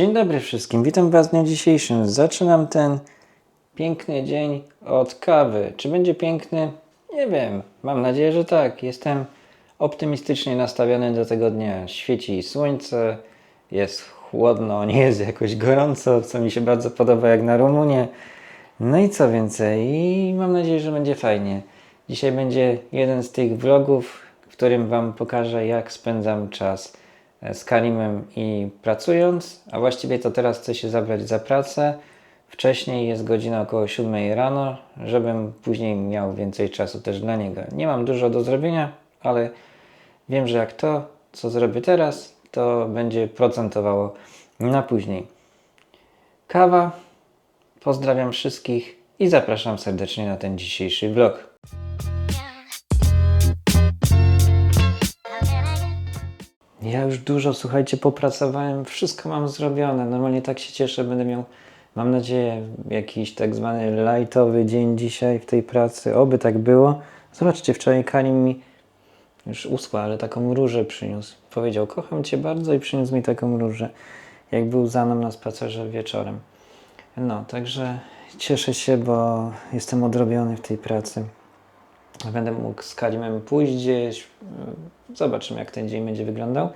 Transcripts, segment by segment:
Dzień dobry wszystkim, witam Was w dniu dzisiejszym. Zaczynam ten piękny dzień od kawy. Czy będzie piękny? Nie wiem. Mam nadzieję, że tak. Jestem optymistycznie nastawiony do tego dnia. Świeci słońce, jest chłodno, nie jest jakoś gorąco, co mi się bardzo podoba jak na Rumunię. No i co więcej, i mam nadzieję, że będzie fajnie. Dzisiaj będzie jeden z tych vlogów, w którym Wam pokażę, jak spędzam czas z Karimem i pracując, a właściwie to teraz chcę się zabrać za pracę. Wcześniej jest godzina około 7 rano, żebym później miał więcej czasu też dla niego. Nie mam dużo do zrobienia, ale wiem, że jak to, co zrobię teraz, to będzie procentowało na później. Kawa, Pozdrawiam wszystkich i zapraszam serdecznie na ten dzisiejszy vlog. Ja już dużo, słuchajcie, popracowałem, wszystko mam zrobione. Normalnie tak się cieszę, będę miał, mam nadzieję, jakiś tak zwany lightowy dzień dzisiaj w tej pracy. Oby tak było. Zobaczcie, wczoraj Karim mi już uschła, ale taką różę przyniósł. Powiedział, kocham Cię bardzo i przyniósł mi taką różę, jak był za mną na spacerze wieczorem. No, także cieszę się, bo jestem odrobiony w tej pracy. Będę mógł z Karimem pójść gdzieś. Zobaczymy, jak ten dzień będzie wyglądał.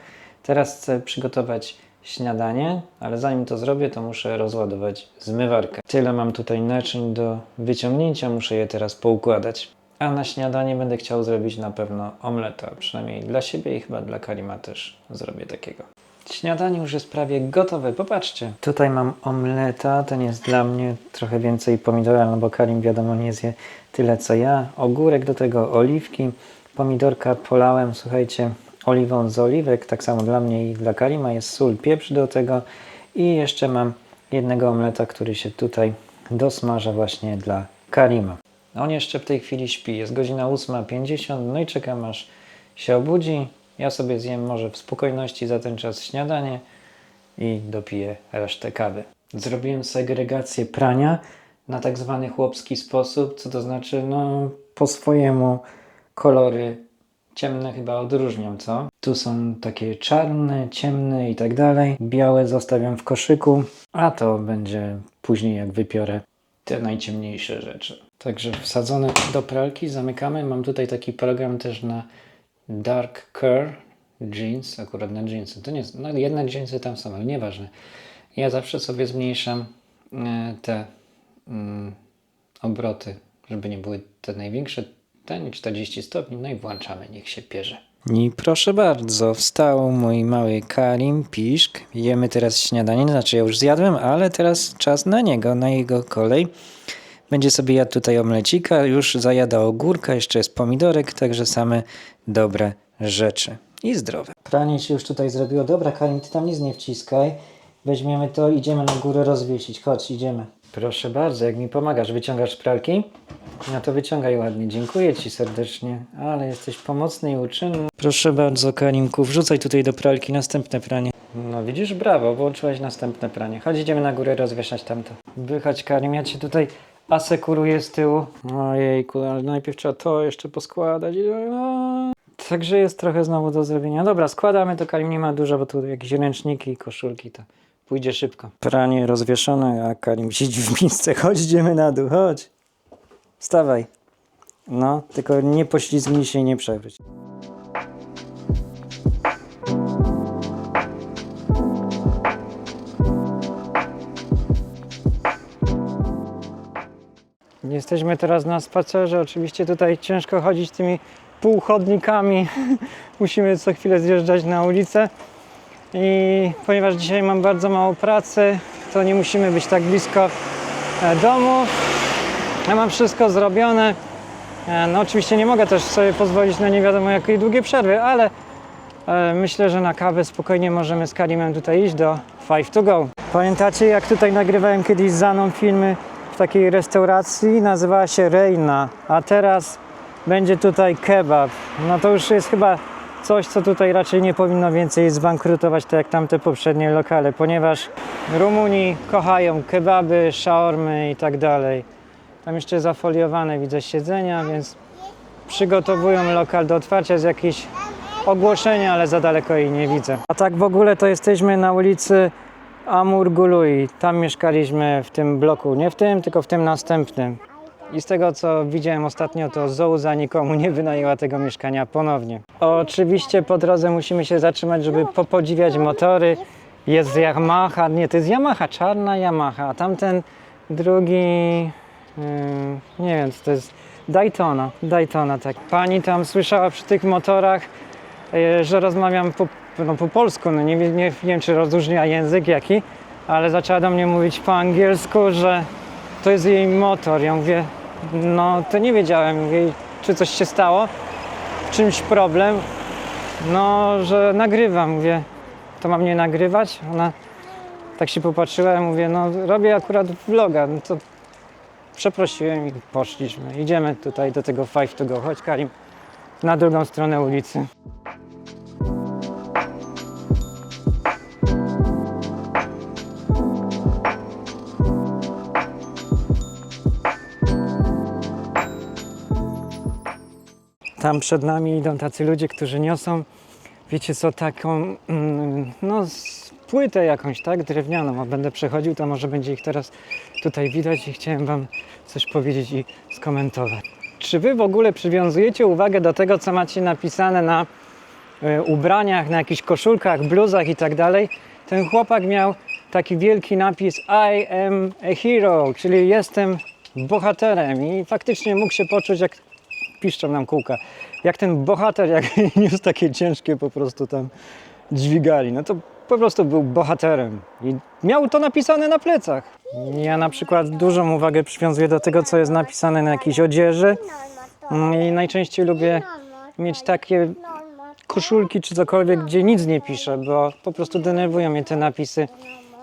Teraz chcę przygotować śniadanie, ale zanim to zrobię, to muszę rozładować zmywarkę. Tyle mam tutaj naczyń do wyciągnięcia, muszę je teraz poukładać. A na śniadanie będę chciał zrobić na pewno omleta, przynajmniej dla siebie i chyba dla Karima też zrobię takiego. Śniadanie już jest prawie gotowe. Popatrzcie. Tutaj mam omleta. Ten jest dla mnie trochę więcej pomidora, no bo Karim wiadomo nie zje tyle co ja. Ogórek do tego, oliwki. Pomidorka polałem, słuchajcie, oliwą z oliwek. Tak samo dla mnie i dla Karima jest sól, pieprz do tego. I jeszcze mam jednego omleta, który się tutaj dosmaża właśnie dla Karima. On jeszcze w tej chwili śpi. Jest godzina 8.50, no i czekam aż się obudzi. Ja sobie zjem może w spokojności za ten czas śniadanie i dopiję resztę kawy. Zrobiłem segregację prania na tak zwany chłopski sposób, co to znaczy, no po swojemu kolory ciemne chyba odróżnią, co? Tu są takie czarne, ciemne i tak dalej. Białe zostawiam w koszyku, a to będzie później jak wypiorę te najciemniejsze rzeczy. Także wsadzone do pralki, zamykamy. Mam tutaj taki program też na Dark Cur Jeans, akurat na jeansy. To nie jest, no jednak jeansy tam są, ale nieważne. Ja zawsze sobie zmniejszam e, te mm, obroty, żeby nie były te największe, ten 40 stopni, no i włączamy, niech się pierze. I proszę bardzo, wstał mój mały Karim Piszk. Jemy teraz śniadanie, znaczy ja już zjadłem, ale teraz czas na niego, na jego kolej. Będzie sobie jadł tutaj omlecika, już zajada ogórka, jeszcze jest pomidorek, także same dobre rzeczy i zdrowe. Pranie się już tutaj zrobiło. Dobra, Karim, ty tam nic nie wciskaj. Weźmiemy to, idziemy na górę rozwiesić. Chodź, idziemy. Proszę bardzo, jak mi pomagasz, wyciągasz pralki? No to wyciągaj ładnie. Dziękuję Ci serdecznie, ale jesteś pomocny i uczynny. Proszę bardzo, Karimku, wrzucaj tutaj do pralki następne pranie. No widzisz, brawo, włączyłeś następne pranie. Chodź, idziemy na górę rozwieszać tamto. Wychodź, Karim, ja Cię tutaj asekuruję z tyłu. Ojejku, ale najpierw trzeba to jeszcze poskładać. Także jest trochę znowu do zrobienia. Dobra, składamy to, Karim nie ma dużo, bo tu jakieś ręczniki i koszulki, to pójdzie szybko. Pranie rozwieszone, a Karim siedzi w miejsce. Chodź, idziemy na dół, chodź. Wstawaj. No, tylko nie poślizgnij się i nie przewróć. Jesteśmy teraz na spacerze. Oczywiście tutaj ciężko chodzić tymi półchodnikami. Musimy co chwilę zjeżdżać na ulicę. I ponieważ dzisiaj mam bardzo mało pracy, to nie musimy być tak blisko e, domu. Ja mam wszystko zrobione. E, No oczywiście nie mogę też sobie pozwolić na nie wiadomo jakiej długie przerwy, ale e, myślę, że na kawę spokojnie możemy z Karimem tutaj iść do Five to Go. Pamiętacie jak tutaj nagrywałem kiedyś z Zaną filmy w takiej restauracji? Nazywała się Reina, a teraz będzie tutaj kebab. No to już jest chyba coś, co tutaj raczej nie powinno więcej zbankrutować, tak jak tamte poprzednie lokale, ponieważ Rumuni kochają kebaby, shaormy i tak dalej. Tam jeszcze zafoliowane widzę siedzenia, więc przygotowują lokal do otwarcia z jakieś ogłoszenia, ale za daleko jej nie widzę. A tak w ogóle to jesteśmy na ulicy Amur Gului. Tam mieszkaliśmy w tym bloku, nie w tym, tylko w tym następnym. I z tego co widziałem ostatnio, to Zouza nikomu nie wynajęła tego mieszkania ponownie. Oczywiście po drodze musimy się zatrzymać, żeby popodziwiać motory. Jest Yamaha, nie, to jest Yamaha, czarna Yamaha, a tamten drugi, ym, nie wiem, to jest Daytona, Daytona, tak. Pani tam słyszała przy tych motorach, e, że rozmawiam po, no, po polsku, no nie, nie, nie wiem czy rozróżnia język jaki, ale zaczęła do mnie mówić po angielsku, że to jest jej motor. Ja mówię, no to nie wiedziałem, mówię, czy coś się stało, czymś problem, no, że nagrywam, mówię, to mam nie nagrywać? Ona tak się popatrzyła, mówię, no robię akurat vloga, no to przeprosiłem i poszliśmy. Idziemy tutaj do tego Five to Go. Chodź Karim, na drugą stronę ulicy. Tam przed nami idą tacy ludzie, którzy niosą, wiecie co, taką, mm, no, płytę jakąś, tak, drewnianą. A będę przechodził, to może będzie ich teraz tutaj widać i chciałem Wam coś powiedzieć i skomentować. Czy Wy w ogóle przywiązujecie uwagę do tego, co macie napisane na e, ubraniach, na jakichś koszulkach, bluzach i tak dalej? Ten chłopak miał taki wielki napis I am a hero, czyli jestem bohaterem i faktycznie mógł się poczuć jak piszczą nam kółka. Jak ten bohater, jak niósł takie ciężkie po prostu tam dźwigali, no to po prostu był bohaterem i miał to napisane na plecach. Ja na przykład dużą uwagę przywiązuję do tego, co jest napisane na jakiejś odzieży Mm, i najczęściej lubię mieć takie koszulki czy cokolwiek, gdzie nic nie piszę, bo po prostu denerwują mnie te napisy.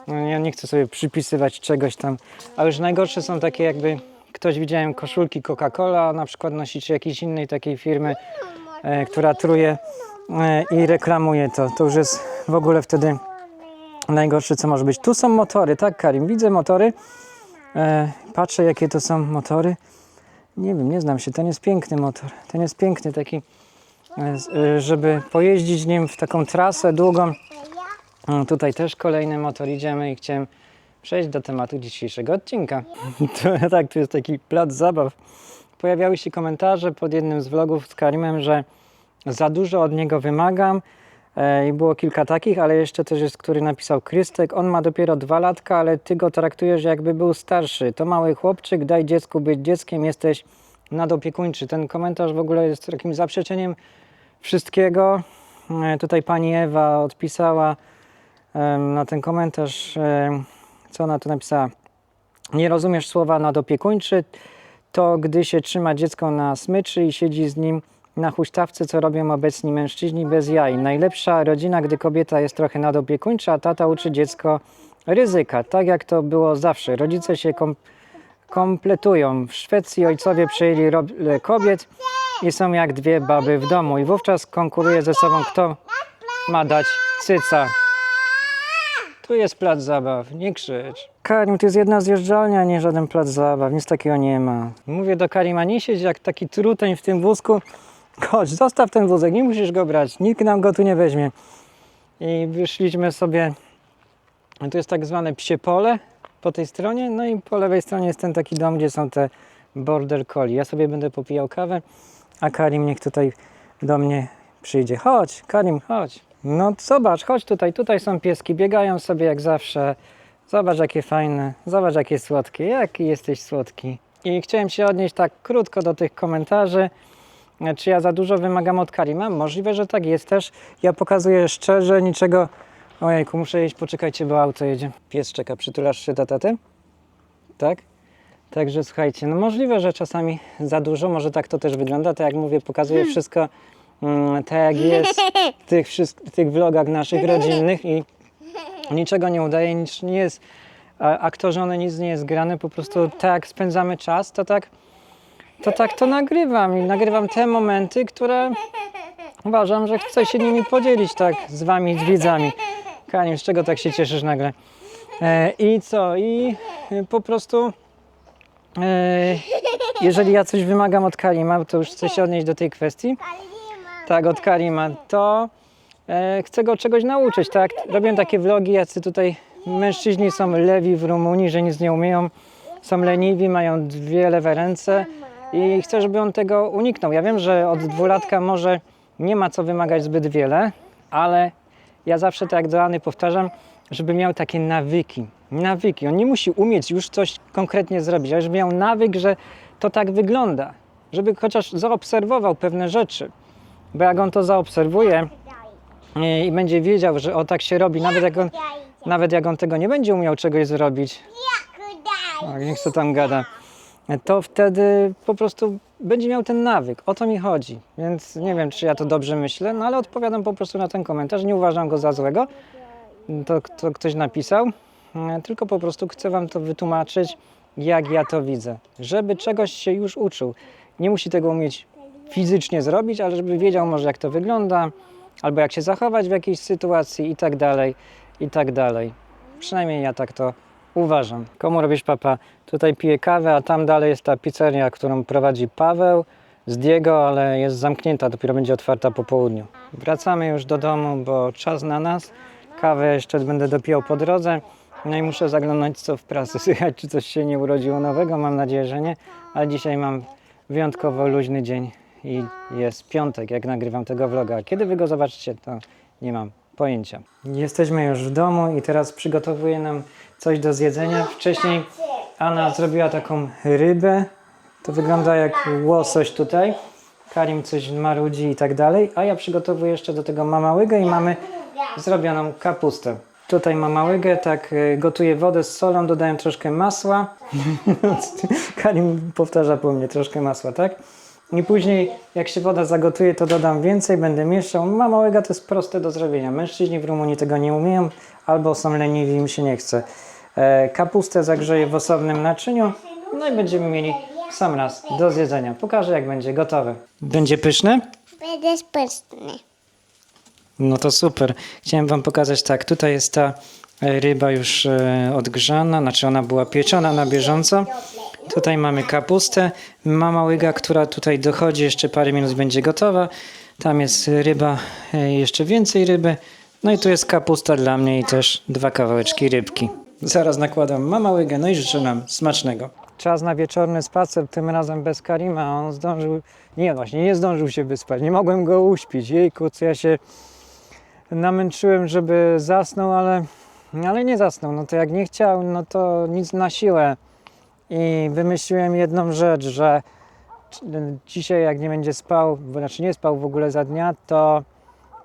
No, Ja nie chcę sobie przypisywać czegoś tam, a już najgorsze są takie jakby ktoś widziałem koszulki Coca-Cola, na przykład nosi czy jakiejś innej takiej firmy, e, która truje e, i reklamuje to. To już jest w ogóle wtedy najgorsze, co może być. Tu są motory, tak Karim? Widzę motory. E, patrzę, jakie to są motory. Nie wiem, nie znam się. Ten jest piękny motor. Ten jest piękny, taki, e, e, żeby pojeździć nim w taką trasę długą. Tutaj też kolejny motor idziemy i chciałem przejść do tematu dzisiejszego odcinka. To, tak, tu jest taki plac zabaw. Pojawiały się komentarze pod jednym z vlogów z Karimem, że za dużo od niego wymagam. E, I było kilka takich, ale jeszcze też jest, który napisał Krystek. On ma dopiero dwa latka, ale ty go traktujesz jakby był starszy. To mały chłopczyk, daj dziecku być dzieckiem, jesteś nadopiekuńczy. Ten komentarz w ogóle jest takim zaprzeczeniem wszystkiego. E, Tutaj pani Ewa odpisała na ten komentarz, co ona tu napisała. Nie rozumiesz słowa nadopiekuńczy, to gdy się trzyma dziecko na smyczy i siedzi z nim na huśtawce, co robią obecni mężczyźni bez jaj. Najlepsza rodzina, gdy kobieta jest trochę nadopiekuńcza, a tata uczy dziecko ryzyka, tak jak to było zawsze. Rodzice się kom kompletują. W Szwecji ojcowie przejęli rolę kobiet i są jak dwie baby w domu i wówczas konkuruje ze sobą, kto ma dać cyca. Tu jest plac zabaw, nie krzycz. Karim, to jest jedna zjeżdżalnia, a nie żaden plac zabaw, nic takiego nie ma. Mówię do Karima, nie siedź jak taki truteń w tym wózku. Chodź, zostaw ten wózek, nie musisz go brać, nikt nam go tu nie weźmie. I wyszliśmy sobie, to jest tak zwane psie pole po tej stronie, no i po lewej stronie jest ten taki dom, gdzie są te border collie. Ja sobie będę popijał kawę, a Karim niech tutaj do mnie przyjdzie. Chodź, Karim, chodź. No zobacz, chodź tutaj, tutaj są pieski, biegają sobie jak zawsze. Zobacz jakie fajne, zobacz jakie słodkie, jaki jesteś słodki. I chciałem się odnieść tak krótko do tych komentarzy. Czy ja za dużo wymagam od Karima? Możliwe, że tak jest też. Ja pokazuję szczerze, niczego... Ojejku, muszę jeść, poczekajcie, bo auto jedzie. Pies czeka, przytulasz się do taty? Tak? Także słuchajcie, no możliwe, że czasami za dużo, może tak to też wygląda, tak jak mówię, pokazuję wszystko mm, tak jak jest w tych, wszystk- tych vlogach naszych rodzinnych i niczego nie udaje, nic nie jest aktorzone, nic nie jest grane, po prostu tak spędzamy czas, to tak to tak to nagrywam i nagrywam te momenty, które uważam, że chcę się nimi podzielić tak z wami, z widzami. Kanim, z czego tak się cieszysz nagle? E, I co? I po prostu e, jeżeli ja coś wymagam od Karima, to już chcę się odnieść do tej kwestii, tak, od Karima, to e, chcę go czegoś nauczyć, tak? Robię takie vlogi, jacy tutaj mężczyźni są lewi w Rumunii, że nic nie umieją, są leniwi, mają dwie lewe ręce i chcę, żeby on tego uniknął. Ja wiem, że od dwulatka może nie ma co wymagać zbyt wiele, ale ja zawsze tak doAny powtarzam, żeby miał takie nawyki. Nawyki. On nie musi umieć już coś konkretnie zrobić, ale żeby miał nawyk, że to tak wygląda. Żeby chociaż zaobserwował pewne rzeczy. Bo jak on to zaobserwuje e, i będzie wiedział, że o tak się robi, nawet jak on, nawet jak on tego nie będzie umiał czegoś zrobić, o, niech co tam gada, to wtedy po prostu będzie miał ten nawyk. O to mi chodzi. Więc nie wiem, czy ja to dobrze myślę, no ale odpowiadam po prostu na ten komentarz. Nie uważam go za złego. To, to ktoś napisał. E, Tylko po prostu chcę Wam to wytłumaczyć, jak ja to widzę. Żeby czegoś się już uczył. Nie musi tego umieć fizycznie zrobić, ale żeby wiedział może jak to wygląda, albo jak się zachować w jakiejś sytuacji i tak dalej, i tak dalej. Przynajmniej ja tak to uważam. Komu robisz papa? Tutaj piję kawę, a tam dalej jest ta pizzeria, którą prowadzi Paweł z Diego, ale jest zamknięta, dopiero będzie otwarta po południu. Wracamy już do domu, bo czas na nas. Kawę jeszcze będę dopijał po drodze. No i muszę zaglądać co w prasy, słychać czy coś się nie urodziło nowego, mam nadzieję, że nie. Ale dzisiaj mam wyjątkowo luźny dzień i jest piątek, jak nagrywam tego vloga. Kiedy wy go zobaczycie, to nie mam pojęcia. Jesteśmy już w domu i teraz przygotowuję nam coś do zjedzenia. Wcześniej Anna zrobiła taką rybę. To wygląda jak łosoś tutaj. Karim coś marudzi i tak dalej. A ja przygotowuję jeszcze do tego mamałygę i mamy zrobioną kapustę. Tutaj mamałygę, tak y, gotuję wodę z solą, dodaję troszkę masła. Karim powtarza po mnie troszkę masła, tak? I później, jak się woda zagotuje, to dodam więcej, będę mieszał. Mamałega to jest proste do zrobienia. Mężczyźni w Rumunii tego nie umieją, albo są leniwi, im się nie chce. E, kapustę zagrzeję w osobnym naczyniu, no i będziemy mieli sam raz do zjedzenia. Pokażę, jak będzie gotowe. Będzie pyszne? Będę spyszny. No to super. Chciałem Wam pokazać tak. Tutaj jest ta ryba już e, odgrzana, znaczy ona była pieczona na bieżąco. Tutaj mamy kapustę, mama łyga, która tutaj dochodzi, jeszcze parę minut będzie gotowa. Tam jest ryba, e, jeszcze więcej ryby. No i tu jest kapusta dla mnie i też dwa kawałeczki rybki. Zaraz nakładam mama łygę, no i życzę nam smacznego. Czas na wieczorny spacer, tym razem bez Karima. On zdążył, nie właśnie, nie zdążył się wyspać. Nie mogłem go uśpić. Jejku, co ja się namęczyłem, żeby zasnął, ale, ale nie zasnął. No to jak nie chciał, no to nic na siłę. I wymyśliłem jedną rzecz, że dzisiaj jak nie będzie spał, znaczy nie spał w ogóle za dnia, to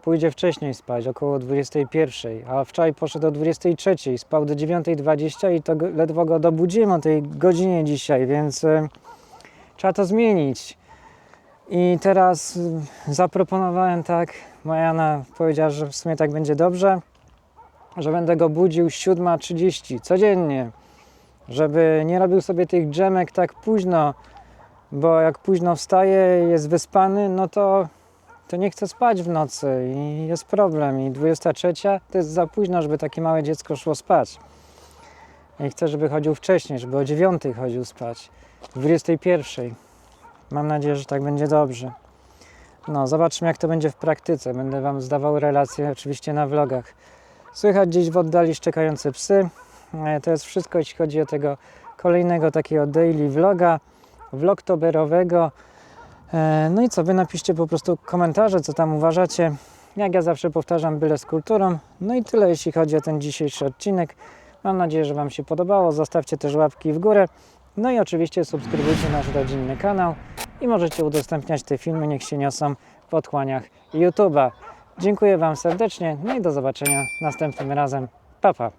pójdzie wcześniej spać, około 21, a wczoraj poszedł o 23, spał do 9.20 i to ledwo go dobudziłem o tej godzinie dzisiaj, więc y, trzeba to zmienić. I teraz y, zaproponowałem tak, moja Jana powiedziała, że w sumie tak będzie dobrze, że będę go budził 7.30 codziennie, żeby nie robił sobie tych drzemek tak późno, bo jak późno wstaje, jest wyspany, no to, to nie chce spać w nocy i jest problem. I 23 to jest za późno, żeby takie małe dziecko szło spać. I chcę, żeby chodził wcześniej, żeby o 9 chodził spać, 21. Mam nadzieję, że tak będzie dobrze. No, zobaczmy jak to będzie w praktyce. Będę Wam zdawał relacje oczywiście na vlogach. Słychać gdzieś w oddali szczekające psy. E, To jest wszystko, jeśli chodzi o tego kolejnego takiego daily vloga, vlogtoberowego. E, No i co, Wy napiszcie po prostu komentarze, co tam uważacie. Jak ja zawsze powtarzam, byle z kulturą. No i tyle, jeśli chodzi o ten dzisiejszy odcinek. Mam nadzieję, że Wam się podobało. Zostawcie też łapki w górę. No i oczywiście subskrybujcie nasz rodzinny kanał i możecie udostępniać te filmy, niech się niosą w otchłaniach YouTube'a. Dziękuję Wam serdecznie, no i do zobaczenia następnym razem. Pa, pa.